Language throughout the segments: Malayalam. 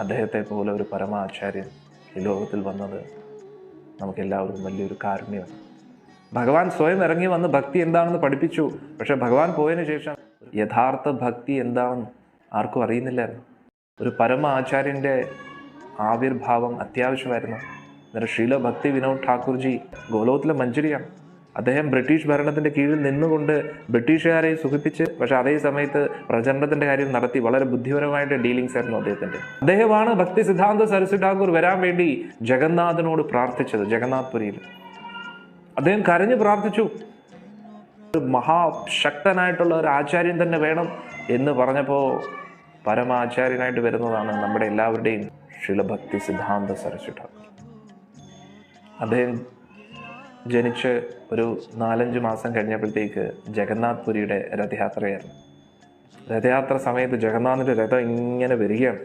അദ്ദേഹത്തെ പോലെ ഒരു പരമാചാര്യൻ ഈ ലോകത്തിൽ വന്നത് നമുക്കെല്ലാവർക്കും വലിയൊരു കാരുണ്യമാണ്. ഭഗവാൻ സ്വയം ഇറങ്ങി വന്ന് ഭക്തി എന്താണെന്ന് പഠിപ്പിച്ചു. പക്ഷെ ഭഗവാൻ പോയതിനു ശേഷം യഥാർത്ഥ ഭക്തി എന്താണെന്ന് ആർക്കും അറിയുന്നില്ലായിരുന്നു. ഒരു പരമ ആചാര്യന്റെ ആവിർഭാവം അത്യാവശ്യമായിരുന്നു. അന്നേരം ശീല ഭക്തി വിനോദ് ഠാക്കൂർജി ഗോലോകത്തിലെ മഞ്ചരിയാണ് അദ്ദേഹം ബ്രിട്ടീഷ് ഭരണത്തിന്റെ കീഴിൽ നിന്നുകൊണ്ട് ബ്രിട്ടീഷുകാരെ സുഖിപ്പിച്ച് പക്ഷെ അതേ സമയത്ത് പ്രചരണത്തിന്റെ കാര്യം നടത്തി വളരെ ബുദ്ധിപരമായിട്ട് ഡീലിങ്സ് ആയിരുന്നു അദ്ദേഹത്തിന്റെ. അദ്ദേഹമാണ് ഭക്തി സിദ്ധാന്ത ഠാക്കൂർ വരാൻ വേണ്ടി ജഗന്നാഥനോട് പ്രാർത്ഥിച്ചത് ജഗന്നാഥ് പുരിയിൽ അദ്ദേഹം കരഞ്ഞു പ്രാർത്ഥിച്ചു. ഒരു മഹാശക്തനായിട്ടുള്ള ഒരു ആചാര്യൻ തന്നെ വേണം എന്ന് പറഞ്ഞപ്പോൾ പരമാചാര്യനായിട്ട് വരുന്നതാണ് നമ്മുടെ എല്ലാവരുടെയും ശിലഭക്തി സിദ്ധാന്ത ഠാക്കൂർ അദ്ദേഹം ജനിച്ച് ഒരു നാലഞ്ച് മാസം കഴിഞ്ഞപ്പോഴത്തേക്ക് ജഗന്നാഥ് പുരിയുടെ രഥയാത്രയായിരുന്നു. രഥയാത്ര സമയത്ത് ജഗന്നാഥന്റെ രഥം ഇങ്ങനെ വരികയാണ്.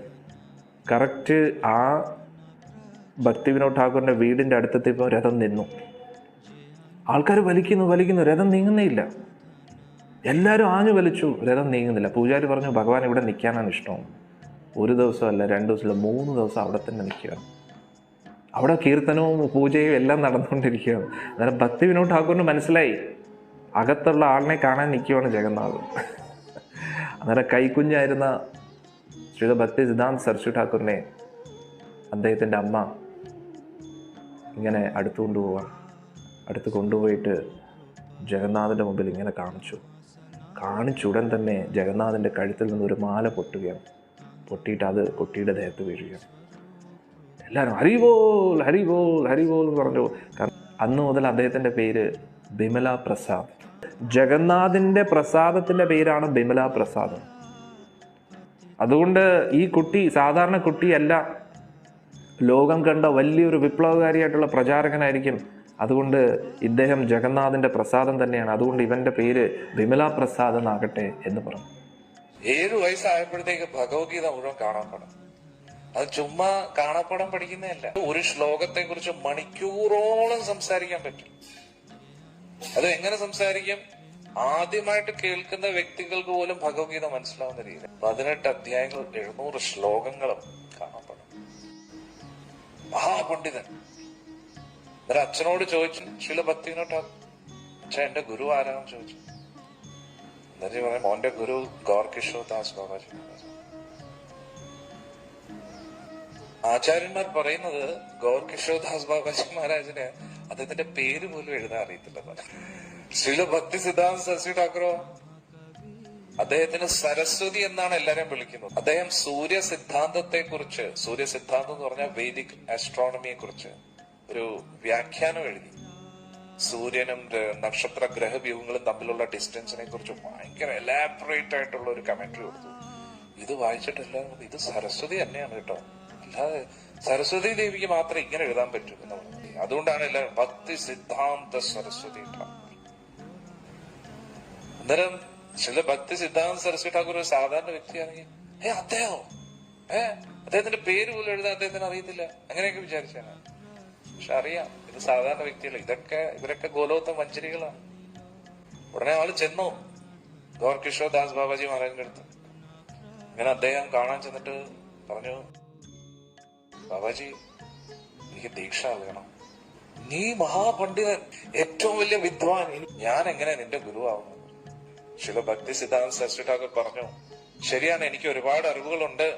കറക്റ്റ് ആ ഭക്തി വിനോദ് ഠാക്കൂറിന്റെ വീടിന്റെ അടുത്തെത്തിയപ്പോൾ രഥം നിന്നു. ആൾക്കാർ വലിക്കുന്നു വലിക്കുന്നു. രഥം നീങ്ങുന്നേയില്ല. എല്ലാവരും ആഞ്ഞു വലിച്ചു. രഥം നീങ്ങുന്നില്ല. പൂജാരി പറഞ്ഞു ഭഗവാൻ ഇവിടെ നിൽക്കാനാണ് ഇഷ്ടം. ഒരു ദിവസമല്ല രണ്ട് ദിവസമല്ല മൂന്ന് ദിവസം അവിടെ തന്നെ നിൽക്കുകയാണ്. അവിടെ കീർത്തനവും പൂജയും എല്ലാം നടന്നുകൊണ്ടിരിക്കുകയാണ്. അന്നേരം ഭക്തി വിനോദ് ഠാക്കൂറിന് മനസ്സിലായി. അകത്തുള്ള ആളിനെ കാണാൻ നിൽക്കുകയാണ് ജഗന്നാഥ് അന്നേരം കൈക്കുഞ്ഞായിരുന്ന ശ്രീ ഭക്തി സിദ്ധാന്ത് സർശു ഠാക്കൂറിനെ അദ്ദേഹത്തിന്റെ അമ്മ ഇങ്ങനെ അടുത്ത് കൊണ്ടുപോവാ അടുത്ത് കൊണ്ടുപോയിട്ട് ജഗന്നാഥന്റെ മുമ്പിൽ ഇങ്ങനെ കാണിച്ചു. കാണിച്ചുടൻ തന്നെ ജഗന്നാഥന്റെ കഴുത്തിൽ നിന്ന് ഒരു മാല പൊട്ടുകയാണ്. പൊട്ടിയിട്ട് അത് കുട്ടിയുടെ ദേഹത്ത് വീഴുകയാണ്. എല്ലാവരും ഹരിബോൾ ഹരിബോൾ ഹരിബോൾ എന്ന് പറഞ്ഞു. അന്ന് മുതൽ അദ്ദേഹത്തിന്റെ പേര് ബിമല പ്രസാദ്. ജഗന്നാഥിന്റെ പ്രസാദത്തിന്റെ പേരാണ് ബിമല പ്രസാദം. അതുകൊണ്ട് ഈ കുട്ടി സാധാരണ കുട്ടിയല്ല ലോകം കണ്ട വലിയൊരു വിപ്ലവകാരിയായിട്ടുള്ള പ്രചാരകനായിരിക്കും. അതുകൊണ്ട് ഇദ്ദേഹം ജഗന്നാഥിന്റെ പ്രസാദം തന്നെയാണ്. അതുകൊണ്ട് ഇവന്റെ പേര് ബിമല പ്രസാദ് എന്നാകട്ടെ എന്ന് പറഞ്ഞു. ഏഴു വയസ്സായപ്പോഴത്തേക്ക് ഭഗവത്ഗീത മുഴുവൻ കാണാൻ പടം. അത് ചുമ്മാ കാണാപ്പടം പഠിക്കുന്നതല്ല. ഒരു ശ്ലോകത്തെ കുറിച്ച് മണിക്കൂറോളം സംസാരിക്കാൻ പറ്റും. അത് എങ്ങനെ സംസാരിക്കും? ആദ്യമായിട്ട് കേൾക്കുന്ന വ്യക്തികൾക്ക് പോലും ഭഗവത്ഗീത മനസ്സിലാവുന്ന രീതി പതിനെട്ട് അധ്യായങ്ങൾ എഴുന്നൂറ് ശ്ലോകങ്ങളും കാണപ്പെടും. മഹാപണ്ഡിതൻ. എന്നിട്ട് അച്ഛനോട് ചോദിച്ചു ശില ഭക്തിനോട്ട് അച്ഛൻ എന്റെ ഗുരു ആരാണെന്ന് ചോദിച്ചു. എന്നിട്ട് പറയാം മോന്റെ ഗുരു ഗോർകിഷോ ദാസ് ബാബാജി. ആചാര്യന്മാർ പറയുന്നത് ഗോർകിഷോ ദാസ് ബാബാജി മഹാരാജിന് അദ്ദേഹത്തിന്റെ പേര് പോലും എഴുതാൻ അറിയത്തില്ല ശ്രീല ഭക്തി സിദ്ധാന്ത ശശി ഠാക്കറോ? അദ്ദേഹത്തിന് സരസ്വതി എന്നാണ് എല്ലാരെയും വിളിക്കുന്നത്. അദ്ദേഹം സൂര്യ സിദ്ധാന്തത്തെ കുറിച്ച് സൂര്യ സിദ്ധാന്തം എന്ന് പറഞ്ഞാൽ വേദിക് ആസ്ട്രോണമിയെ കുറിച്ച് ഒരു വ്യാഖ്യാനം എഴുതി. സൂര്യനും നക്ഷത്ര നക്ഷത്ര ഗ്രഹവ്യൂഹങ്ങളും തമ്മിലുള്ള ഡിസ്റ്റൻസിനെ കുറിച്ച് ഭയങ്കര എലാബറേറ്റ് ആയിട്ടുള്ള ഒരു കമന്ററി കൊടുത്തു. ഇത് വായിച്ചിട്ടില്ല. ഇത് സരസ്വതി തന്നെയാണ് കേട്ടോ. അല്ലാതെ സരസ്വതി ദേവിക്ക് മാത്രമേ ഇങ്ങനെ എഴുതാൻ പറ്റൂ എന്ന് പറഞ്ഞു. അതുകൊണ്ടാണ് എല്ലാവരും ഭക്തി സിദ്ധാന്ത സരസ്വതി അന്നേരം ചില ഭക്തി സിദ്ധാന്ത സരസ്വതി ഠാക്കൂർ ഒരു സാധാരണ വ്യക്തിയാണെങ്കിൽ ഏ അദ്ദേഹം? ഏ അദ്ദേഹത്തിന്റെ പേര് പോലും എഴുതാൻ അദ്ദേഹത്തിന് അറിയത്തില്ല. അങ്ങനെയൊക്കെ വിചാരിച്ചാണ് പക്ഷെ അറിയാം ഇത് സാധാരണ വ്യക്തികൾ ഇതൊക്കെ ഇവരൊക്കെ ഗോലോത്ത മഞ്ചരികളാണ്. ഉടനെ ആൾ ചെന്നു. ഗൗർ കിഷോർ ദാസ് ബാബാജി മഹാരാജിന്റെ അടുത്ത്. ഇങ്ങനെ അദ്ദേഹം കാണാൻ ചെന്നിട്ട് പറഞ്ഞു ബാബാജി എനിക്ക് ദീക്ഷ വേണം നീ മഹാപണ്ഡിതൻ ഏറ്റവും വലിയ വിദ്വാൻ. ഞാൻ എങ്ങനെ നിന്റെ ഗുരുവാകുന്നു? ശിവ ഭക്തി സിദ്ധാന്ത സരസ്വതി ഠാക്കൂർ പറഞ്ഞു ശരിയാണ് എനിക്ക് ഒരുപാട് അറിവുകളുണ്ട്.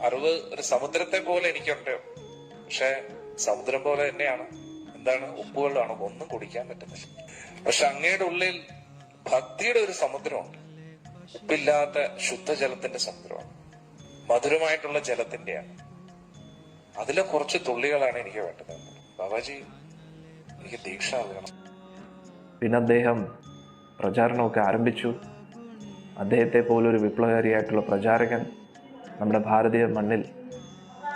അറിവ് ഒരു സമുദ്രത്തെ പോലെ എനിക്കുണ്ട്. പക്ഷെ സമുദ്രം പോലെ തന്നെയാണ്. എന്താണ്? ഉപ്പുകളാണ് ഒന്നും കുടിക്കാൻ പറ്റുന്നില്ല. പക്ഷെ അങ്ങയുടെ ഉള്ളിൽ ഭക്തിയുടെ ഒരു സമുദ്രമുണ്ട്. ഉപ്പില്ലാത്ത ശുദ്ധജലത്തിന്റെ സമുദ്രമാണ്. മധുരമായിട്ടുള്ള ജലത്തിന്റെയാണ്. അതിലെ കുറച്ച് തുള്ളികളാണ് എനിക്ക് വേണ്ടത്. ബാബാജി എനിക്ക് ദീക്ഷ വേണം. പിന്നെ അദ്ദേഹം പ്രചാരണമൊക്കെ ആരംഭിച്ചു. അദ്ദേഹത്തെ പോലൊരു വിപ്ലവകാരിയായിട്ടുള്ള പ്രചാരകൻ നമ്മുടെ ഭാരതീയ മണ്ണിൽ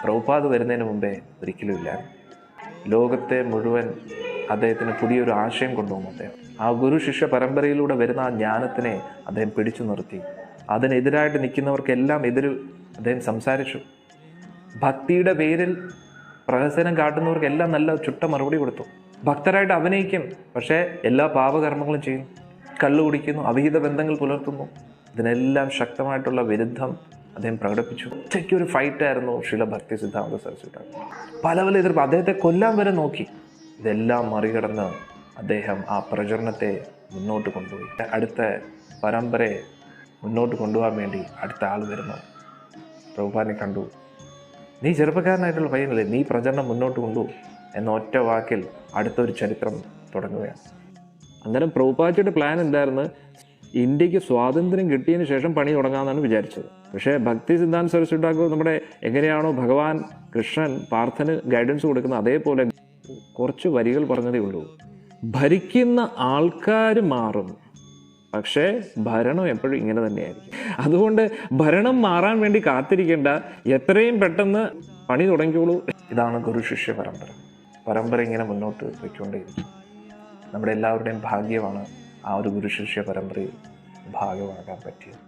പ്രൗപാത് വരുന്നതിന് മുമ്പേ ഒരിക്കലുമില്ല ലോകത്തെ മുഴുവൻ അദ്ദേഹത്തിന് പുതിയൊരു ആശയം കൊണ്ടുവന്നു അദ്ദേഹം. ആ ഗുരു ശിഷ്യ പരമ്പരയിലൂടെ വരുന്ന ആ ജ്ഞാനത്തിനെ അദ്ദേഹം പിടിച്ചു നിർത്തി. അതിനെതിരായിട്ട് നിൽക്കുന്നവർക്കെല്ലാം എതിര് അദ്ദേഹം സംസാരിച്ചു. ഭക്തിയുടെ പേരിൽ പ്രഹസനം കാട്ടുന്നവർക്കെല്ലാം നല്ല ചുട്ട മറുപടി കൊടുത്തു. ഭക്തരായിട്ട് അഭിനയിക്കും പക്ഷേ എല്ലാ പാപകർമ്മങ്ങളും ചെയ്യും. കള്ളു കുടിക്കുന്നു അവിഹിത ബന്ധങ്ങൾ പുലർത്തുന്നു. ഇതിനെല്ലാം ശക്തമായിട്ടുള്ള വിരുദ്ധം അദ്ദേഹം പ്രകടിപ്പിച്ചു. ഒറ്റയ്ക്ക് ഒരു ഫൈറ്റായിരുന്നു ശീല ഭക്തി സിദ്ധാന്ത സരസ്വതി പല പല എതിർപ്പ് അദ്ദേഹത്തെ കൊല്ലാൻ വരെ നോക്കി. ഇതെല്ലാം മറികടന്ന് അദ്ദേഹം ആ പ്രചരണത്തെ മുന്നോട്ട് കൊണ്ടുപോയി. അടുത്ത പരമ്പരയെ മുന്നോട്ട് കൊണ്ടുപോകാൻ വേണ്ടി അടുത്ത ആൾ വരുന്നു. പ്രഭുപാനെ കണ്ടു. നീ ചെറുപ്പക്കാരനായിട്ടുള്ള പയ്യനല്ലേ നീ പ്രചരണം മുന്നോട്ട് കൊണ്ടുപോകും എന്ന ഒറ്റ വാക്കിൽ അടുത്തൊരു ചരിത്രം തുടങ്ങുകയാണ്. അന്നേരം പ്രഭുപാച്ചയുടെ പ്ലാൻ എന്തായിരുന്നു? ഇന്ത്യയ്ക്ക് സ്വാതന്ത്ര്യം കിട്ടിയതിന് ശേഷം പണി തുടങ്ങാമെന്നാണ് വിചാരിച്ചത്. പക്ഷേ ഭക്തി സിദ്ധാന്ത സരസ്വതി നമ്മുടെ എങ്ങനെയാണോ ഭഗവാൻ കൃഷ്ണൻ പാർത്ഥന് ഗൈഡൻസ് കൊടുക്കുന്നത് അതേപോലെ കുറച്ച് വരികൾ പറഞ്ഞതേ ഉള്ളൂ. ഭരിക്കുന്ന ആൾക്കാർ മാറും. പക്ഷേ ഭരണം എപ്പോഴും ഇങ്ങനെ തന്നെയായിരിക്കും. അതുകൊണ്ട് ഭരണം മാറാൻ വേണ്ടി കാത്തിരിക്കേണ്ട എത്രയും പെട്ടെന്ന് പണി തുടങ്ങിക്കോളൂ. ഇതാണ് ഗുരു ശിഷ്യ പരമ്പര. പരമ്പര ഇങ്ങനെ മുന്നോട്ട് പോയിക്കൊണ്ടേയിരിക്കും നമ്മുടെ എല്ലാവരുടെയും ഭാഗ്യമാണ് ആ ഒരു ഗുരു ശിഷ്യ പരമ്പരയിൽ ഭാഗമാകാൻ പറ്റിയത്.